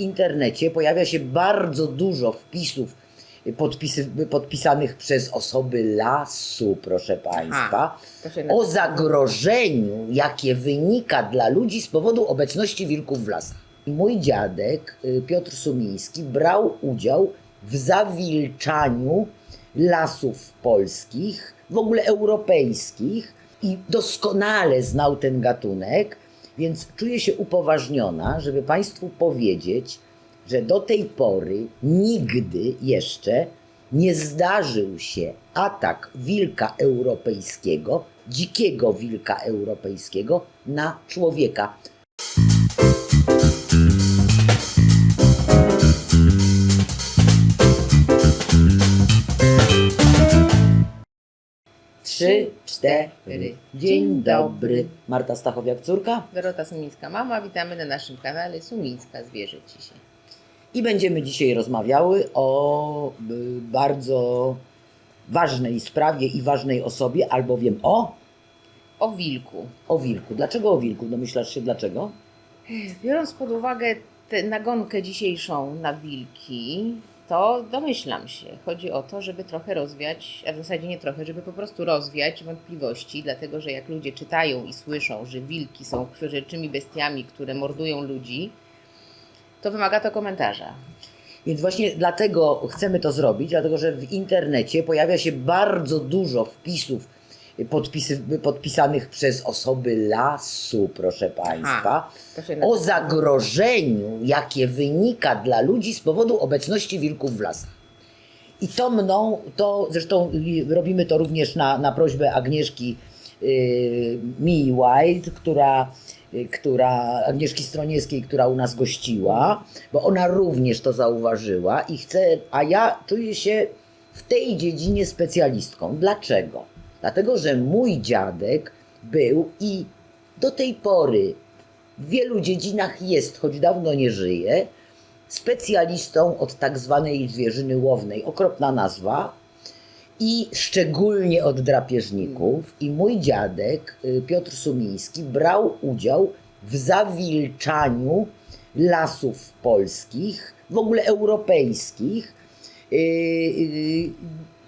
w internecie pojawia się bardzo dużo wpisów podpisy, podpisanych przez osoby lasu, proszę Państwa, o zagrożeniu, jakie wynika dla ludzi z powodu obecności wilków w lasach. Mój dziadek, y, Piotr Sumiński, brał udział w zawilczaniu lasów polskich, w ogóle europejskich i doskonale znał ten gatunek, więc czuję się upoważniona, żeby Państwu powiedzieć, że do tej pory nigdy jeszcze nie zdarzył się atak wilka europejskiego, dzikiego wilka europejskiego na człowieka. Trzy, cztery. Dzień dobry. Marta Stachowiak, córka. Dorota Sumińska mama, witamy na naszym kanale Sumińska Zwierzę Dzisiaj. I będziemy dzisiaj rozmawiały o y, bardzo ważnej sprawie i ważnej osobie, albowiem o, O wilku. o wilku. Dlaczego o wilku? Domyślasz się dlaczego? Biorąc pod uwagę tę nagonkę dzisiejszą na wilki, to domyślam się. Chodzi o to, żeby trochę rozwiać, a w zasadzie nie trochę, żeby po prostu rozwiać wątpliwości, dlatego że jak ludzie czytają i słyszą, że wilki są krwiożerczymi bestiami, które mordują ludzi, to wymaga to komentarza. Więc właśnie dlatego chcemy to zrobić, dlatego że w internecie pojawia się bardzo dużo wpisów podpisy, podpisanych przez osoby lasu, proszę Państwa, o zagrożeniu, jakie wynika dla ludzi z powodu obecności wilków w lasach. I to mną, to zresztą robimy to również na, na prośbę Agnieszki yy, Mii White, która, yy, która, Agnieszki Stroniewskiej, która u nas gościła, bo ona również to zauważyła i chce, a ja czuję się w tej dziedzinie specjalistką. Dlaczego? Dlatego, że mój dziadek był i do tej pory w wielu dziedzinach jest, choć dawno nie żyje, specjalistą od tak zwanej zwierzyny łownej. Okropna nazwa. I szczególnie od drapieżników. I mój dziadek, y, Piotr Sumiński, brał udział w zawilczaniu lasów polskich, w ogóle europejskich.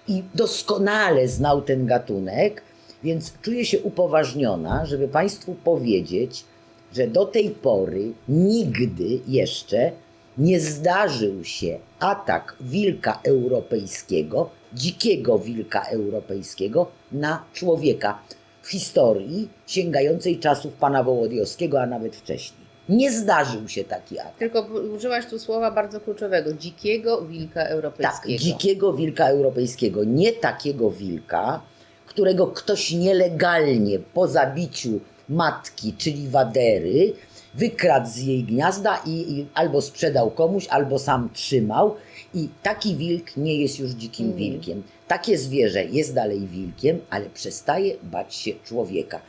I doskonale znał ten gatunek, więc czuję się upoważniona, żeby Państwu powiedzieć, że do tej pory nigdy jeszcze nie zdarzył się atak wilka europejskiego, dzikiego wilka europejskiego na człowieka w historii sięgającej czasów pana Wołodyjowskiego, a nawet wcześniej. Nie zdarzył się taki atak. Tylko użyłaś tu słowa bardzo kluczowego. Dzikiego wilka Tak, europejskiego. dzikiego wilka europejskiego, nie takiego wilka, którego ktoś nielegalnie po zabiciu matki, czyli wadery, wykradł z jej gniazda i, i albo sprzedał komuś, albo sam trzymał. I taki wilk nie jest już dzikim Mhm. wilkiem. Takie zwierzę jest dalej wilkiem, ale przestaje bać się człowieka.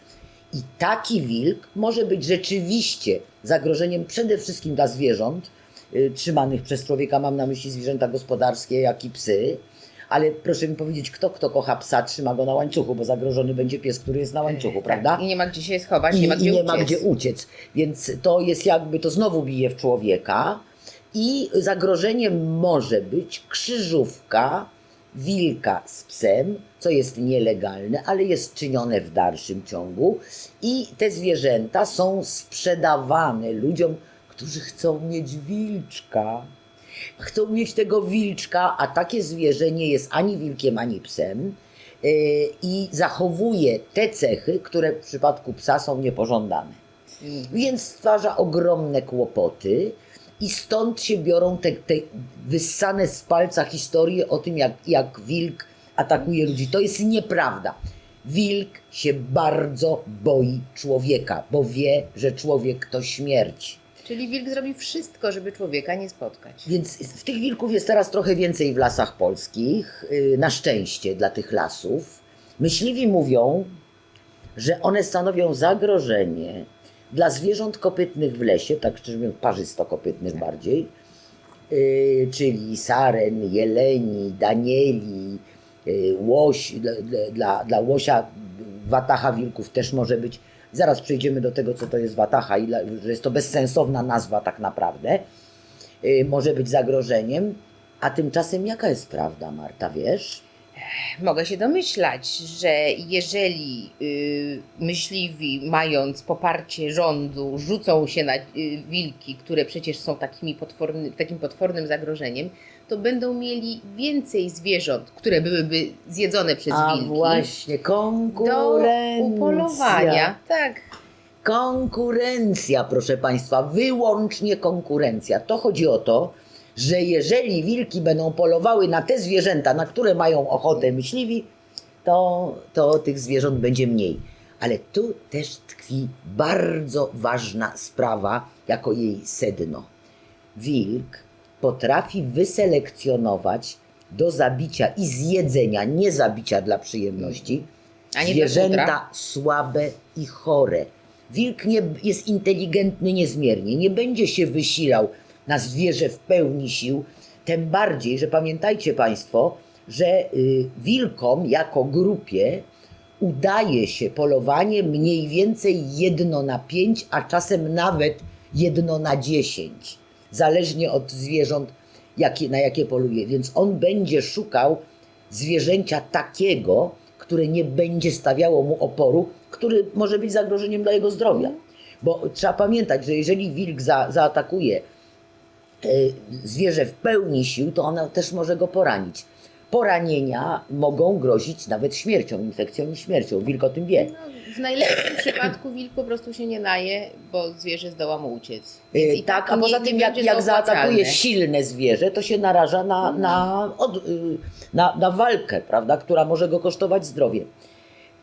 I taki wilk może być rzeczywiście zagrożeniem przede wszystkim dla zwierząt y, trzymanych przez człowieka. Mam na myśli zwierzęta gospodarskie, jak i psy. Ale proszę mi powiedzieć, kto, kto kocha psa, trzyma go na łańcuchu, bo zagrożony będzie pies, który jest na łańcuchu, Tak, prawda? I nie ma gdzie się schować, I nie ma gdzie i nie uciec. ma gdzie uciec. Więc to jest jakby, to znowu bije w człowieka. I zagrożeniem może być krzyżówka wilka z psem, co jest nielegalne, ale jest czynione w dalszym ciągu. I te zwierzęta są sprzedawane ludziom, którzy chcą mieć wilczka. Chcą mieć tego wilczka, a takie zwierzę nie jest ani wilkiem, ani psem yy, i zachowuje te cechy, które w przypadku psa są niepożądane. Mm. Więc stwarza ogromne kłopoty i stąd się biorą te, te wyssane z palca historie o tym, jak, jak wilk atakuje ludzi. To jest nieprawda. Wilk się bardzo boi człowieka, bo wie, że człowiek to śmierć. Czyli wilk zrobi wszystko, żeby człowieka nie spotkać. Więc w tych wilków jest teraz trochę więcej w lasach polskich, yy, na szczęście dla tych lasów. Myśliwi mówią, że one stanowią zagrożenie dla zwierząt kopytnych w lesie, tak szczerze mówiąc parzystokopytnych bardziej, yy, czyli saren, jeleni, danieli, yy, łoś, dla, dla- dla, łosia watacha wilków też może być. Zaraz przejdziemy do tego, co to jest watacha i że jest to bezsensowna nazwa tak naprawdę. y, może być zagrożeniem. A tymczasem jaka jest prawda, Marta, wiesz? Mogę się domyślać, że jeżeli y, myśliwi, mając poparcie rządu, rzucą się na y, wilki, które przecież są takimi potworny, takim potwornym zagrożeniem, to będą mieli więcej zwierząt, które byłyby zjedzone przez A wilki. właśnie, do konkurencja. upolowania. Tak. Konkurencja, proszę Państwa, wyłącznie konkurencja. To chodzi o to, że jeżeli wilki będą polowały na te zwierzęta, na które mają ochotę myśliwi, to, to tych zwierząt będzie mniej. Ale tu też tkwi bardzo ważna sprawa, jako jej sedno. Wilk potrafi wyselekcjonować do zabicia i zjedzenia, nie zabicia dla przyjemności, zwierzęta słabe i chore. Wilk nie, jest inteligentny niezmiernie, nie będzie się wysilał na zwierzę w pełni sił, tym bardziej, że pamiętajcie Państwo, że y, wilkom jako grupie udaje się polowanie mniej więcej jedno na pięć, a czasem nawet jedno na dziesięć. Zależnie od zwierząt, jakie, na jakie poluje. Więc on będzie szukał zwierzęcia takiego, które nie będzie stawiało mu oporu, który może być zagrożeniem dla jego zdrowia. Bo trzeba pamiętać, że jeżeli wilk za, zaatakuje zwierzę w pełni sił, to ona też może go poranić. Poranienia mogą grozić nawet śmiercią, infekcją i śmiercią. Wilk o tym wie. No, w najlepszym przypadku wilk po prostu się nie naje, bo zwierzę zdoła mu uciec. E, Więc i tak, a poza tym, jak, jak zaatakuje silne zwierzę, to się naraża na, na, od, y, na, na walkę, prawda, która może go kosztować zdrowie.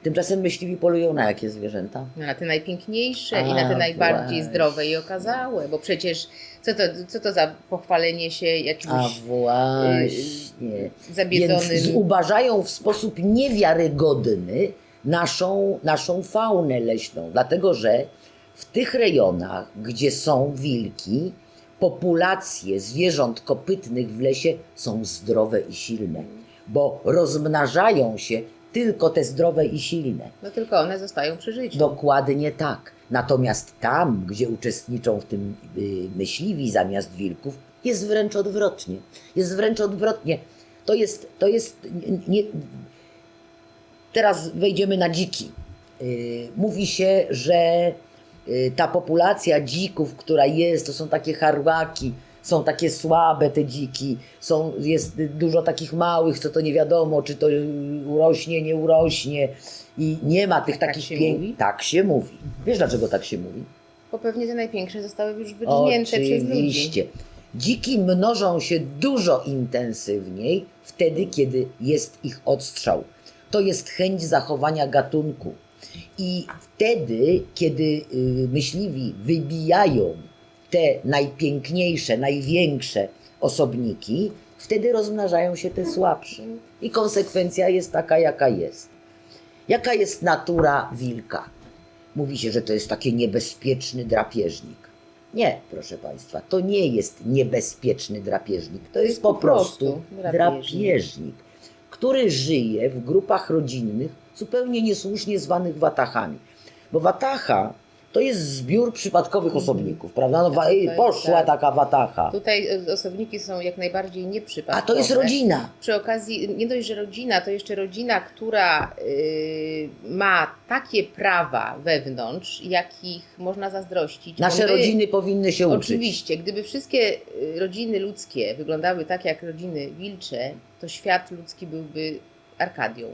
Tymczasem myśliwi polują na jakie zwierzęta? No, na te najpiękniejsze i A, na te najbardziej właśnie. zdrowe i okazałe, bo przecież co to, co to za pochwalenie się A jakimś właśnie. zabiedzonym... Więc zubażają w sposób niewiarygodny naszą, naszą faunę leśną, dlatego że w tych rejonach, gdzie są wilki, populacje zwierząt kopytnych w lesie są zdrowe i silne, bo rozmnażają się tylko te zdrowe i silne. No tylko one zostają przy życiu. Dokładnie tak. Natomiast tam, gdzie uczestniczą w tym y, myśliwi zamiast wilków, jest wręcz odwrotnie. Jest wręcz odwrotnie. To jest, to jest nie, Teraz wejdziemy na dziki. Y, Mówi się, że y, ta populacja dzików, która jest, to są takie harłaki, są takie słabe te dziki, są, jest dużo takich małych, co to nie wiadomo, czy to y, urośnie, nie urośnie i nie ma tych Tak takich się pięk- mówi? Tak się mówi. Wiesz dlaczego tak się mówi? Bo pewnie te najpiększe zostały już wydźnięte przez ludzi. Oczywiście. Dziki mnożą się dużo intensywniej wtedy, kiedy jest ich odstrzał. To jest chęć zachowania gatunku. I wtedy, kiedy y, myśliwi wybijają te najpiękniejsze, największe osobniki, wtedy rozmnażają się te słabsze. I konsekwencja jest taka, jaka jest. Jaka jest natura wilka? Mówi się, że to jest taki niebezpieczny drapieżnik. Nie, proszę Państwa, to nie jest niebezpieczny drapieżnik. To jest po prostu drapieżnik. który żyje w grupach rodzinnych, zupełnie niesłusznie zwanych watachami. Bo watacha to jest zbiór przypadkowych osobników, prawda? No. Tak, jest poszła tak. taka watacha. Tutaj e, osobniki są jak najbardziej A nieprzypadkowe. to jest rodzina. Przy okazji, nie dość, że rodzina, to jeszcze rodzina, która y, ma takie prawa wewnątrz, jakich można zazdrościć. Nasze my- rodziny powinny się uczyć. Oczywiście, gdyby wszystkie y, rodziny ludzkie wyglądały tak jak rodziny wilcze, to świat ludzki byłby Arkadią.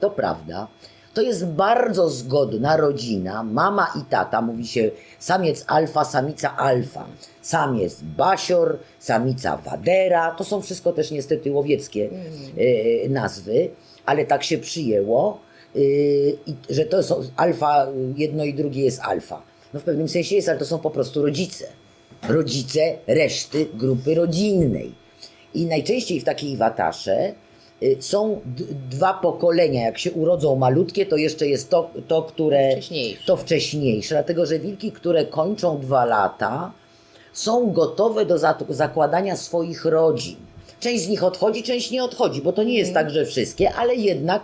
To prawda. To jest bardzo zgodna rodzina, mama i tata. Mówi się samiec alfa, samica alfa. Samiec basior, samica wadera. To są wszystko też niestety łowieckie e, nazwy, ale tak się przyjęło, e, że to są alfa, jedno i drugie jest alfa. No w pewnym sensie jest, ale to są po prostu rodzice. Rodzice reszty grupy rodzinnej. I najczęściej w takiej watasze są d- dwa pokolenia. Jak się urodzą malutkie, to jeszcze jest to, to które. Wcześniejsze. To wcześniejsze, dlatego że wilki, które kończą dwa lata, są gotowe do zakładania swoich rodzin. Część z nich odchodzi, część nie odchodzi, bo to nie jest tak, że wszystkie, ale jednak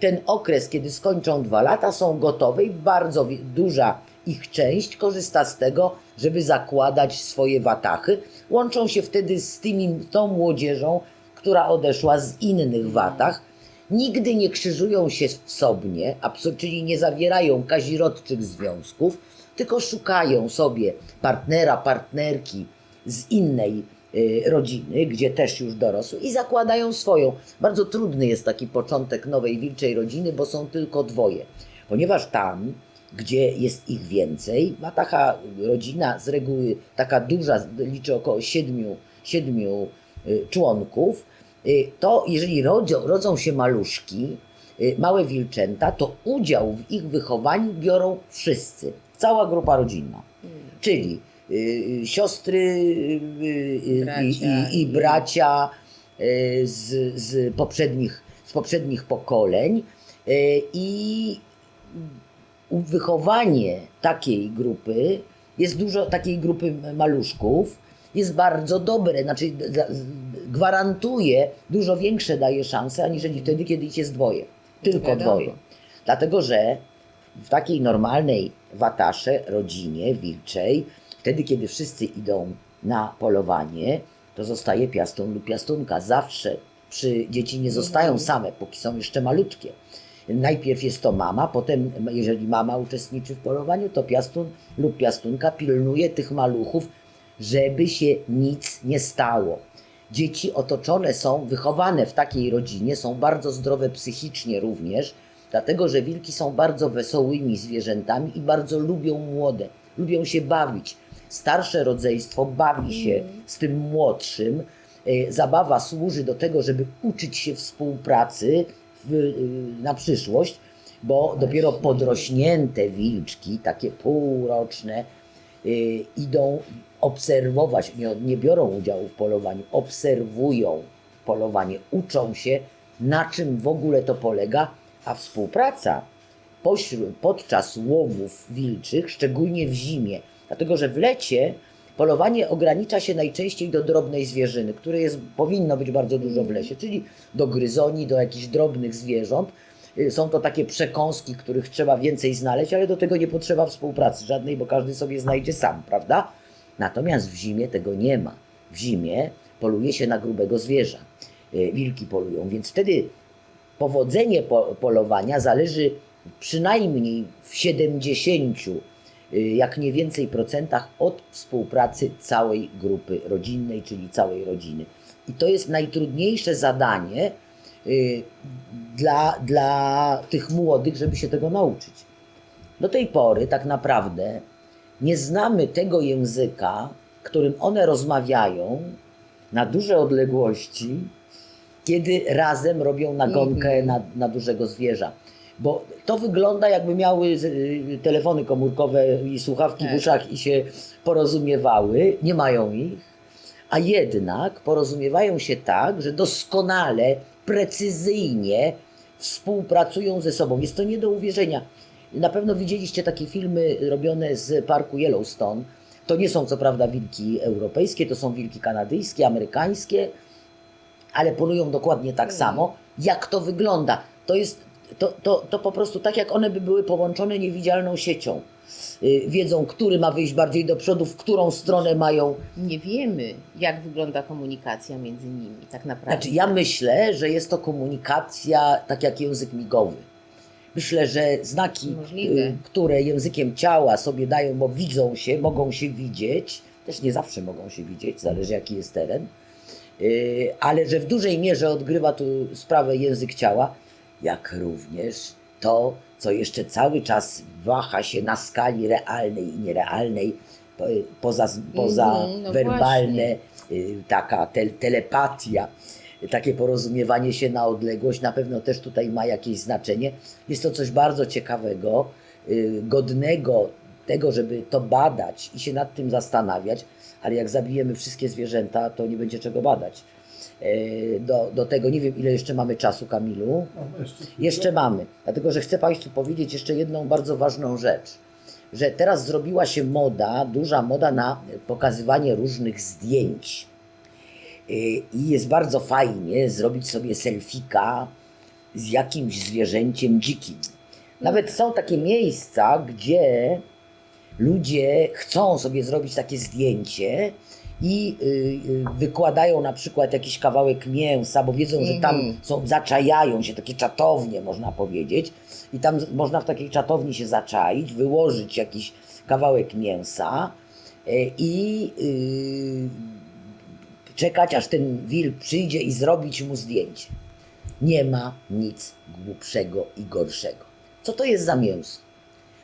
ten okres, kiedy skończą dwa lata, są gotowe i bardzo duża ich część korzysta z tego, żeby zakładać swoje watachy. Łączą się wtedy z tymi, tą młodzieżą, która odeszła z innych watach. Nigdy nie krzyżują się w sobie, abso- czyli nie zawierają kazirodczych związków, tylko szukają sobie partnera, partnerki z innej y, rodziny, gdzie też już dorosły i zakładają swoją. Bardzo trudny jest taki początek nowej wilczej rodziny, bo są tylko dwoje. Ponieważ tam, gdzie jest ich więcej, ma taka rodzina z reguły taka duża, liczy około siedmiu, siedmiu członków, y, to jeżeli rodzą, rodzą się maluszki, y, małe wilczęta, to udział w ich wychowaniu biorą wszyscy, cała grupa rodzinna. Czyli y, y, siostry y, y, Bracia i, i, bracia y, z, z, poprzednich, z poprzednich pokoleń y, i wychowanie takiej grupy, jest dużo takiej grupy maluszków, jest bardzo dobre, znaczy gwarantuje, dużo większe daje szanse, aniżeli wtedy, kiedy ich jest dwoje. Tylko Wiadomo. dwoje. Dlatego, że w takiej normalnej watasze, rodzinie wilczej, wtedy, kiedy wszyscy idą na polowanie, to zostaje piastun lub piastunka. Zawsze przy dzieci nie zostają same, póki są jeszcze malutkie. Najpierw jest to mama, potem, jeżeli mama uczestniczy w polowaniu, to piastun lub piastunka pilnuje tych maluchów, żeby się nic nie stało. Dzieci otoczone są, wychowane w takiej rodzinie, są bardzo zdrowe psychicznie również, dlatego że wilki są bardzo wesołymi zwierzętami i bardzo lubią młode, lubią się bawić. Starsze rodzeństwo bawi się z tym młodszym. E, Zabawa służy do tego, żeby uczyć się współpracy w, y, na przyszłość, bo dopiero podrośnięte wilczki, takie półroczne, idą obserwować, nie, nie biorą udziału w polowaniu, obserwują polowanie, uczą się, na czym w ogóle to polega, a współpraca pośród, podczas łowów wilczych, szczególnie w zimie, dlatego że w lecie polowanie ogranicza się najczęściej do drobnej zwierzyny, której jest, powinno być bardzo dużo w lesie, czyli do gryzoni, do jakichś drobnych zwierząt. Y, Są to takie przekąski, których trzeba więcej znaleźć, ale do tego nie potrzeba współpracy żadnej, bo każdy sobie znajdzie sam, prawda? Natomiast w zimie tego nie ma. W zimie poluje się na grubego zwierza. Y, Wilki polują, więc wtedy powodzenie po, polowania zależy przynajmniej w 70, y, jak nie więcej procentach od współpracy całej grupy rodzinnej, czyli całej rodziny. I to jest najtrudniejsze zadanie dla, dla tych młodych, żeby się tego nauczyć. Do tej pory tak naprawdę nie znamy tego języka, którym one rozmawiają na duże odległości, kiedy razem robią nagonkę Mhm. na, na dużego zwierza. Bo to wygląda, jakby miały y, telefony komórkowe i słuchawki w Tak. uszach i się porozumiewały. Nie mają ich, a jednak porozumiewają się tak, że doskonale, precyzyjnie współpracują ze sobą. Jest to nie do uwierzenia. Na pewno widzieliście takie filmy robione z parku Yellowstone. To nie są co prawda wilki europejskie, to są wilki kanadyjskie, amerykańskie, ale polują dokładnie tak samo. Jak to wygląda? To jest to, to, to po prostu tak, jak one by były połączone niewidzialną siecią. Y, Wiedzą, który ma wyjść bardziej do przodu, w którą stronę mają. Nie wiemy, jak wygląda komunikacja między nimi, tak naprawdę. Znaczy, ja myślę, że jest to komunikacja tak jak język migowy. Myślę, że znaki, Możliwe. y, które językiem ciała sobie dają, bo widzą się, mogą się widzieć, też nie zawsze mogą się widzieć, zależy jaki jest teren, y, ale że w dużej mierze odgrywa tu sprawę język ciała, jak również to, co jeszcze cały czas waha się na skali realnej i nierealnej, po- poza, poza Mhm, no werbalne, y, taka te, telepatia, takie porozumiewanie się na odległość na pewno też tutaj ma jakieś znaczenie. Jest to coś bardzo ciekawego, y, godnego tego, żeby to badać i się nad tym zastanawiać, ale jak zabijemy wszystkie zwierzęta, to nie będzie czego badać. E, Do, do tego nie wiem, ile jeszcze mamy czasu, Kamilu. Jeszcze mamy, dlatego że chcę Państwu powiedzieć jeszcze jedną bardzo ważną rzecz, że teraz zrobiła się moda, duża moda na pokazywanie różnych zdjęć. Yy, I jest bardzo fajnie zrobić sobie selfika z jakimś zwierzęciem dzikim. Nawet są takie miejsca, gdzie ludzie chcą sobie zrobić takie zdjęcie i y, y, wykładają na przykład jakiś kawałek mięsa, bo wiedzą, że tam Mhm. są, zaczajają się, takie czatownie można powiedzieć. I tam można w takiej czatowni się zaczaić, wyłożyć jakiś kawałek mięsa y, i y, czekać, aż ten wilk przyjdzie i zrobić mu zdjęcie. Nie ma nic głupszego i gorszego. Co to jest za mięso?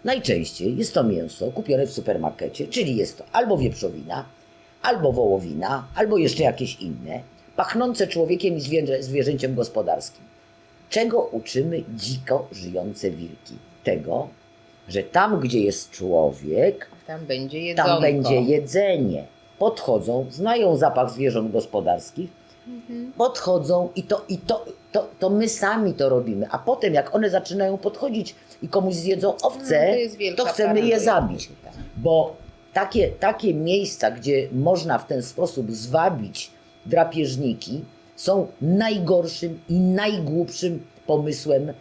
Najczęściej jest to mięso kupione w supermarkecie, czyli jest to albo wieprzowina, albo wołowina, albo jeszcze jakieś inne, pachnące człowiekiem i zwierzę, zwierzęciem gospodarskim. Czego uczymy dziko żyjące wilki? Tego, że tam, gdzie jest człowiek, Tam będzie jedzonko. tam będzie jedzenie. Podchodzą, znają zapach zwierząt gospodarskich, Mhm. podchodzą i to, i to, to, to my sami to robimy. A potem, jak one zaczynają podchodzić i komuś zjedzą No, owce, to jest wielka to chcemy je paranoja. zabić. Tak. Bo takie, takie miejsca, gdzie można w ten sposób zwabić drapieżniki, są najgorszym i najgłupszym pomysłem, y,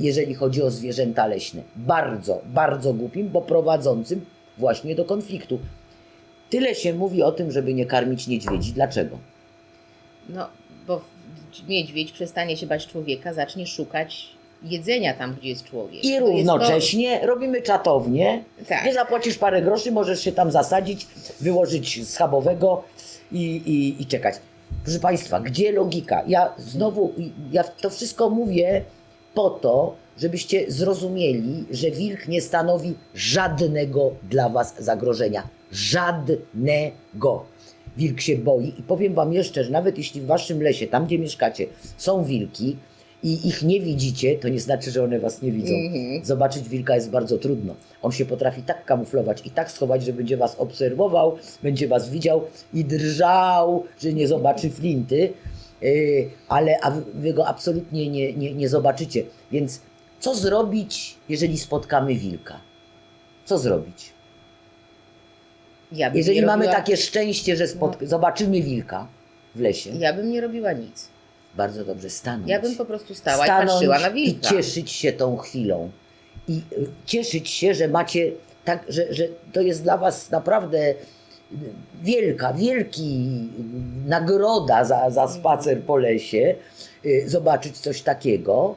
jeżeli chodzi o zwierzęta leśne. Bardzo, bardzo głupim, bo prowadzącym właśnie do konfliktu. Tyle się mówi o tym, żeby nie karmić niedźwiedzi. Dlaczego? No, bo niedźwiedź przestanie się bać człowieka, zacznie szukać jedzenia tam, gdzie jest człowiek. I To równocześnie robimy czatownię. To, tak. Nie zapłacisz parę groszy, możesz się tam zasadzić, wyłożyć schabowego i, i, i czekać. Proszę Państwa, gdzie logika? Ja znowu, ja to wszystko mówię po to, żebyście zrozumieli, że wilk nie stanowi żadnego dla Was zagrożenia. Żadnego. Wilk się boi i powiem Wam jeszcze, że nawet jeśli w Waszym lesie, tam gdzie mieszkacie, są wilki i ich nie widzicie, to nie znaczy, że one Was nie widzą. Mhm. Zobaczyć wilka jest bardzo trudno. On się potrafi tak kamuflować i tak schować, że będzie was obserwował, będzie was widział i drżał, że nie zobaczy flinty, yy, ale a wy- go absolutnie nie, nie, nie zobaczycie. Więc co zrobić, jeżeli spotkamy wilka? Co zrobić? Ja Jeżeli mamy robiła, takie szczęście, że spot- zobaczymy wilka w lesie, Ja bym nie robiła nic. Bardzo dobrze stanąć. Ja bym po prostu stała i stanąć patrzyła na i wilka. cieszyć się tą chwilą. I y, cieszyć się, że macie tak, że, że to jest dla was naprawdę wielka, wielki nagroda za, za spacer po lesie, y, zobaczyć coś takiego.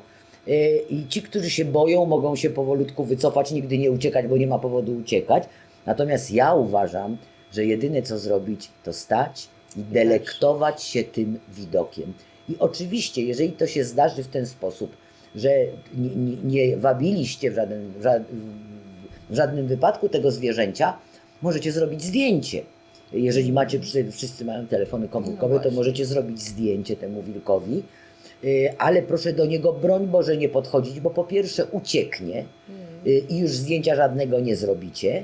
Y, I ci, którzy się boją, mogą się powolutku wycofać, nigdy nie uciekać, bo nie ma powodu uciekać. Natomiast ja uważam, że jedyne co zrobić, to stać i delektować się tym widokiem. I oczywiście, jeżeli to się zdarzy w ten sposób, że nie, nie, nie wabiliście w żaden, w, ża- w żadnym wypadku tego zwierzęcia, możecie zrobić zdjęcie. Jeżeli macie, wszyscy mają telefony komórkowe, to właśnie. możecie zrobić zdjęcie temu wilkowi, Y, ale proszę do niego, broń Boże, nie podchodzić, bo po pierwsze ucieknie, y, i już zdjęcia żadnego nie zrobicie.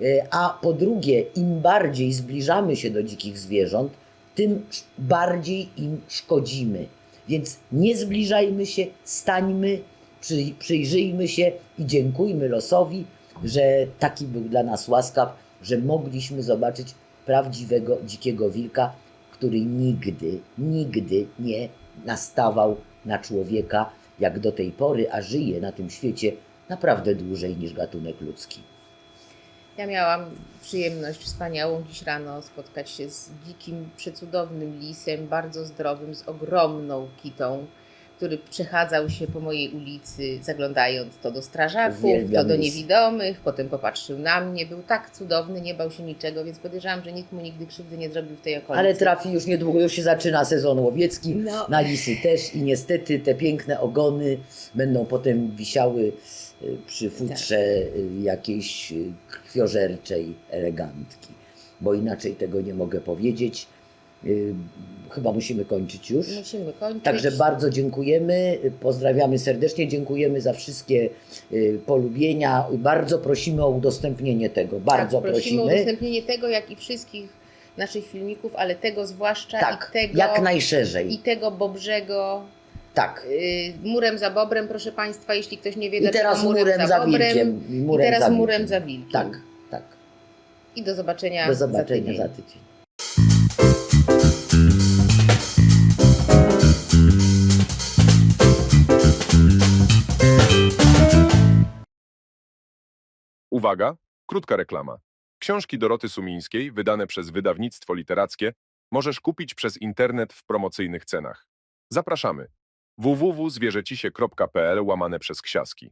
Y, A po drugie, im bardziej zbliżamy się do dzikich zwierząt, tym bardziej im szkodzimy. Więc nie zbliżajmy się, stańmy, przy, przyjrzyjmy się i dziękujmy losowi, że taki był dla nas łaskaw, że mogliśmy zobaczyć prawdziwego dzikiego wilka, który nigdy, nigdy nie nastawał na człowieka jak do tej pory, a żyje na tym świecie naprawdę dłużej niż gatunek ludzki. Ja miałam przyjemność wspaniałą dziś rano spotkać się z dzikim, przecudownym lisem, bardzo zdrowym, z ogromną kitą, który przechadzał się po mojej ulicy, zaglądając to do strażaków, Uwielbiam to do lisy. niewidomych, potem popatrzył na mnie, był tak cudowny, nie bał się niczego, więc podejrzewam, że nikt mu nigdy krzywdy nie zrobił w tej okolicy. Ale trafi już niedługo, już się zaczyna sezon łowiecki, No. na lisy też i niestety te piękne ogony będą potem wisiały przy futrze y, jakiejś y, krwiożerczej elegantki, bo inaczej tego nie mogę powiedzieć. Y, Chyba musimy kończyć już. Musimy kończyć. Także bardzo dziękujemy, pozdrawiamy serdecznie, dziękujemy za wszystkie y, polubienia. Bardzo prosimy o udostępnienie tego, bardzo tak, prosimy. o prosimy. udostępnienie tego, jak i wszystkich naszych filmików, ale tego zwłaszcza Tak, i tego, jak najszerzej. i tego Bobrzego Tak. y, murem za bobrem, proszę Państwa, jeśli ktoś nie wie, I teraz murem za bobrem, wilkiem. I I murem teraz za murem wilkiem. za wilkiem. Tak, tak. I do zobaczenia, Do zobaczenia za za tydzień. tydzień. Uwaga! Krótka reklama. Książki Doroty Sumińskiej, wydane przez wydawnictwo literackie, możesz kupić przez internet w promocyjnych cenach. Zapraszamy. www.zwierzecisie.pl łamane przez ksiaski.